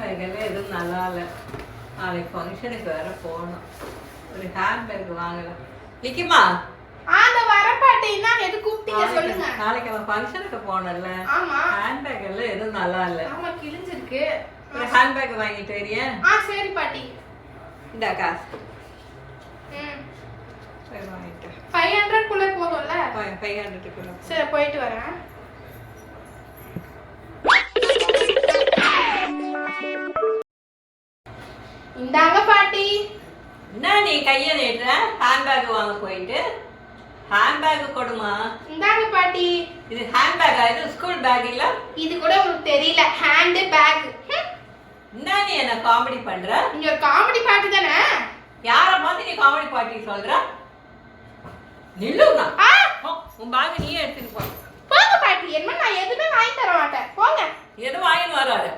Handbag எல்லாம் எதுவும் நல்லா இல்லை நாளைக்கு ஃபங்க்ஷனுக்கு வேற போகணும் ஒரு ஹேண்ட்பேக் வாங்கலாம் நிக்கிமா அந்த வரப்பாட்டி தான் எது கூப்பிட்டீங்க சொல்லுங்க நாளைக்கு அவன் ஃபங்க்ஷனுக்கு போனல ஆமா ஹேண்ட்பேக் எல்லாம் எதுவும் நல்லா இல்லை ஆமா கிழிஞ்சிருக்கு ஒரு ஹேண்ட்பேக் வாங்கிட்டு வரியா ஆ சரி பாட்டி இந்த காசு ம் போய் வாங்கிட்டு ஃபைவ் ஹண்ட்ரட் குள்ள போதும்ல ஃபைவ் ஹண்ட்ரட்டுக்குள்ள சரி போயிட்டு வரேன் இந்தாங்க பாட்டி. என்ன நீ கையை நீட்டுற? ஹேண்ட்பேக் வாங்க போயிட்டு. ஹேண்ட்பேக் கொடுமா? இந்தாங்க பாட்டி. இது ஹேண்ட்பேக்கா இது ஸ்கூல் பேக் இல்ல? இது கூட உங்களுக்கு தெரியல. ஹேண்டு பேக் என்ன நீ என்ன காமெடி பண்ற? இங்க ஒரு காமெடி பாட்டு தானே? யார பார்த்து நீ காமெடி பாட்டி சொல்ற? நில்லுங்க. உன் பேக் நீயே எடுத்துட்டு போ. போங்க பாட்டி. என்ன நான் எதுவுமே வாங்கி தர மாட்டேன். போங்க. எதுவும் வாங்கின்னு வராது.